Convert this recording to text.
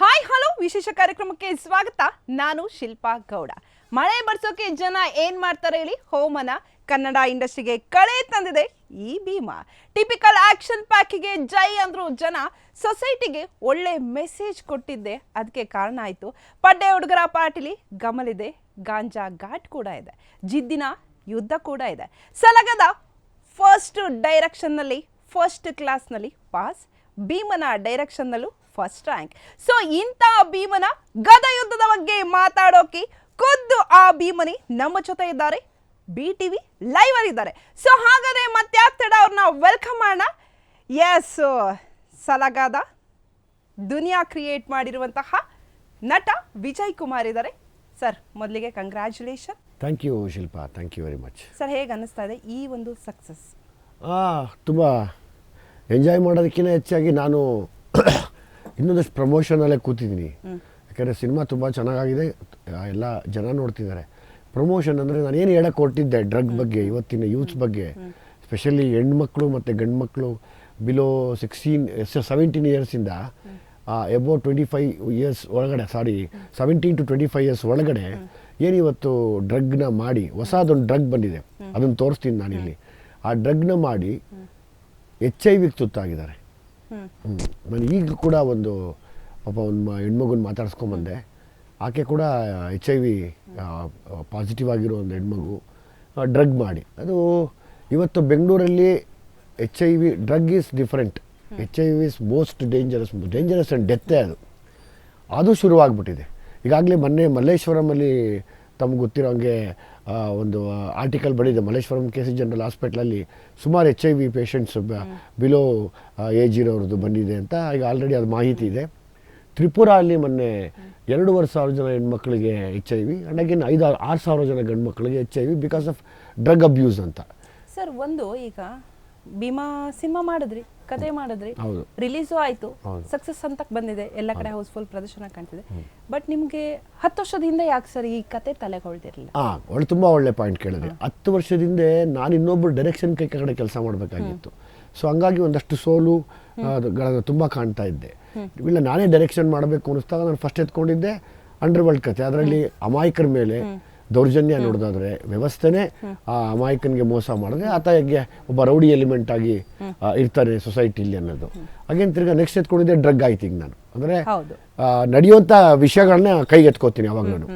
Hi hello ವಿಶೇಷ ಕಾರ್ಯಕ್ರಮಕ್ಕೆ ಸ್ವಾಗತ. ನಾನು ಶಿಲ್ಪಾ ಗೌಡ. ಮಳೆ ಬರ್ಸೋಕೆ ಜನ ಏನ್ ಮಾಡ್ತಾರೆ ಹೇಳಿ? ಹೋಮನ ಕನ್ನಡ ಇಂಡಸ್ಟ್ರಿಗೆ ಕಳೆ ತಂದಿದೆ ಈ ಭೀಮಾ. ಟಿಪಿಕಲ್ ಆಕ್ಷನ್ ಪ್ಯಾಕಿಗೆ ಜೈ ಅಂದ್ರು ಜನ ಸೊಸೈಟಿಗೆ ಒಳ್ಳೆ ಮೆಸೇಜ್ ಕೊಟ್ಟಿದ್ದೆ. ಅದಕ್ಕೆ ಕಾರಣ ಆಯಿತು. ಪಡ್ಡೆ ಹುಡುಗರ ಪಾರ್ಟಿಲಿ ಗಮಲಿದೆ. ಗಾಂಜಾ ಘಾಟ್ ಕೂಡ ಇದೆ. ಜಿದ್ದಿನ ಯುದ್ಧ ಕೂಡ ಇದೆ. ಸಲಗದ ಫಸ್ಟ್ ಡೈರೆಕ್ಷನ್ನಲ್ಲಿ ಫಸ್ಟ್ ಕ್ಲಾಸ್ನಲ್ಲಿ ಪಾಸ್ ಭೀಮನ ಡೈರೆಕ್ಷನ್ನಲ್ಲೂ ಫಸ್ಟ್ ರ್ಯಾಂಕ್ ಸೊ ಇಂಥ ಭೀಮನ ಗದ ಯುದ್ಧದ ಬಗ್ಗೆ ಮಾತಾಡೋಕೆ ಖುದ್ದು ಆ ಭೀಮನಿ ನಮ್ಮ ಜೊತೆ ಇದ್ದಾರೆ. ಬಿ ಟಿ ವಿ ಲೈವ್ ಇದ್ದಾರೆ. ಸೊ ಹಾಗಾದ್ರೆ ಮತ್ತೆ ಆಗ್ತಡ ಅವ್ರನ್ನ ವೆಲ್ಕಮ್ ಮಾಡೋಣ ಎಸ್ ಸಲಗಾದ ದುನಿಯಾ ಕ್ರಿಯೇಟ್ ಮಾಡಿರುವಂತಹ ನಟ ವಿಜಯ್ ಕುಮಾರ್ ಇದ್ದಾರೆ. ಸರ್ ಮೊದಲಿಗೆ congratulation thank you Shilpa. Thank you very much sir ಹೇಗೆ ಅನ್ನಿಸ್ತಾ ಇದೆ ಈ ಒಂದು ಸಕ್ಸಸ್ ತುಂಬ ಎಂಜಾಯ್ ಮಾಡೋದಕ್ಕಿಂತ ಹೆಚ್ಚಾಗಿ ನಾನು ಇನ್ನೊಂದಷ್ಟು ಪ್ರಮೋಷನಲ್ಲೇ ಕೂತಿದ್ದೀನಿ. ಯಾಕಂದರೆ ಸಿನಿಮಾ ತುಂಬ ಚೆನ್ನಾಗಿದೆ ಆ, ಎಲ್ಲ ಜನ ನೋಡ್ತಿದ್ದಾರೆ. ಪ್ರಮೋಷನ್ ಅಂದರೆ ನಾನು ಏನು ಹೇಳಕ್ಕೆ ಹೊರಟಿದ್ದೆ ಡ್ರಗ್ ಬಗ್ಗೆ ಇವತ್ತಿನ ಯೂತ್ಸ್ ಬಗ್ಗೆ. ಸ್ಪೆಷಲಿ ಹೆಣ್ಮಕ್ಳು ಮತ್ತು ಗಂಡು ಮಕ್ಕಳು ಬಿಲೋ ಸಿಕ್ಸ್ಟೀನ್ ಸೆವೆಂಟೀನ್ ಇಯರ್ಸಿಂದ ಎಬೋ ಟ್ವೆಂಟಿ ಫೈವ್ ಇಯರ್ಸ್ ಒಳಗಡೆ sorry seventeen to twenty five years ಒಳಗಡೆ ಏನಿವತ್ತು ಡ್ರಗ್ನ ಮಾಡಿ ಹೊಸದೊಂದು ಡ್ರಗ್ ಬಂದಿದೆ. ಅದನ್ನು ತೋರಿಸ್ತೀನಿ ನಾನಿಲ್ಲಿ. ಆ ಡ್ರಗ್ನ ಮಾಡಿ ಎಚ್ ಐ ವಿಗೆ ತುತ್ತಾಗಿದ್ದಾರೆ. ನಾನು ಈಗ ಕೂಡ ಒಂದು ಪಾಪ ಒಂದು ಹೆಣ್ಮಗುನ ಮಾತಾಡ್ಸ್ಕೊಂಬಂದೆ. ಆಕೆ ಕೂಡ ಎಚ್ ಐ ವಿ ಪಾಸಿಟಿವ್ ಆಗಿರೋ ಒಂದು ಹೆಣ್ಮಗು ಡ್ರಗ್ ಮಾಡಿ. ಅದು ಇವತ್ತು ಬೆಂಗಳೂರಲ್ಲಿ H I V drug is different. H I V is most dangerous dangerous and ಡೆತ್ತೇ ಅದು. ಅದು ಶುರುವಾಗ್ಬಿಟ್ಟಿದೆ. ಈಗಾಗಲೇ ಮೊನ್ನೆ ಮಲ್ಲೇಶ್ವರಮಲ್ಲಿ ತಮ್ಗೆ ಗೊತ್ತಿರೋ ಹಂಗೆ ಒಂದು ಆರ್ಟಿಕಲ್ ಬಂದಿದೆ ಮಲ್ಲೇಶ್ವರಂ ಕೆ ಸಿ ಜನರಲ್ ಹಾಸ್ಪಿಟ್ಲಲ್ಲಿ ಸುಮಾರು H I V patients below age ಇರೋರದ್ದು ಬಂದಿದೆ ಅಂತ ಈಗ ಆಲ್ರೆಡಿ ಅದು ಮಾಹಿತಿ ಇದೆ. ತ್ರಿಪುರ ಅಲ್ಲಿ ಮೊನ್ನೆ ಎರಡೂವರೆ ಸಾವಿರ ಜನ ಹೆಣ್ಮಕ್ಳಿಗೆ H I V and again ಐದು, ಆರು ಸಾವಿರ ಜನ ಗಂಡು ಮಕ್ಕಳಿಗೆ H I V because of drug abuse ಅಂತ. ಸರ್ ಒಂದು ಈಗ ಭೀಮಾ ಸಿನಿಮಾ ಮಾಡಿದ್ರಿ ಕತೆ ಮಾಡಿದ್ರಿ. ಹೌದು. ರಿಲೀಸು ಆಯ್ತು. ಸಕ್ಸಸ್ ಅಂತ ಬಂದಿದೆ. ಎಲ್ಲ ಕಡೆ ಹೌಸ್ಫುಲ್ ಪ್ರದರ್ಶನ ಕಾಣ್ತಿದೆ. ಬಟ್ ನಿಮಗೆ ಹತ್ತು ವರ್ಷದ ಹಿಂದೆ ಯಾಕೆ ಸರ್ ಈ ಕತೆ ತಲೆ ಹೊಳ್ದಿರ್ಲಿಲ್ಲ ಹಾಂ ಒಳ್ಳೆ ತುಂಬ ಒಳ್ಳೆ ಪಾಯಿಂಟ್ ಕೇಳಿದೆ ಹತ್ತು ವರ್ಷದಿಂದ ನಾನು ಇನ್ನೊಬ್ಬರು ಡೈರೆಕ್ಷನ್ ಕೈ ಕಡೆ ಕೆಲಸ ಮಾಡಬೇಕಾಗಿತ್ತು. ಸೊ ಹಂಗಾಗಿ ಒಂದಷ್ಟು ಸೋಲು ತುಂಬ ಕಾಣ್ತಾ ಇದ್ದೆ. ಇಲ್ಲ ನಾನೇ ಡೈರೆಕ್ಷನ್ ಮಾಡಬೇಕು ಅನ್ನಿಸ್ದಾಗ ನಾನು ಫಸ್ಟ್ ಎತ್ಕೊಂಡಿದ್ದೆ ಅಂಡರ್ ವರ್ಲ್ಡ್ ಕತೆ. ಅದರಲ್ಲಿ ಅಮಾಯಕರ ಮೇಲೆ ದೌರ್ಜನ್ಯ ನೋಡೋದಾದ್ರೆ ವ್ಯವಸ್ಥೆನೇ ಆ ಅಮಾಯಕನಿಗೆ ಮೋಸ ಮಾಡಿದ್ರೆ ಆತ ಹೇಗೆ ಒಬ್ಬ ರೌಡಿ ಎಲಿಮೆಂಟ್ ಆಗಿ ಇರ್ತಾರೆ ಇರ್ತಾನೆ ಸೊಸೈಟಿಲಿ ಅನ್ನೋದು. ಹಾಗೇನು ತಿರ್ಗಾ ನೆಕ್ಸ್ಟ್ ಎತ್ಕೊಂಡಿದ್ದೆ ಡ್ರಗ್ ಆಯ್ತು ಈಗ ನಾನು. ಅಂದರೆ ನಡೆಯುವಂಥ ವಿಷಯಗಳನ್ನ ಕೈಗೆತ್ಕೋತೀನಿ ಅವಾಗ ನಾನು.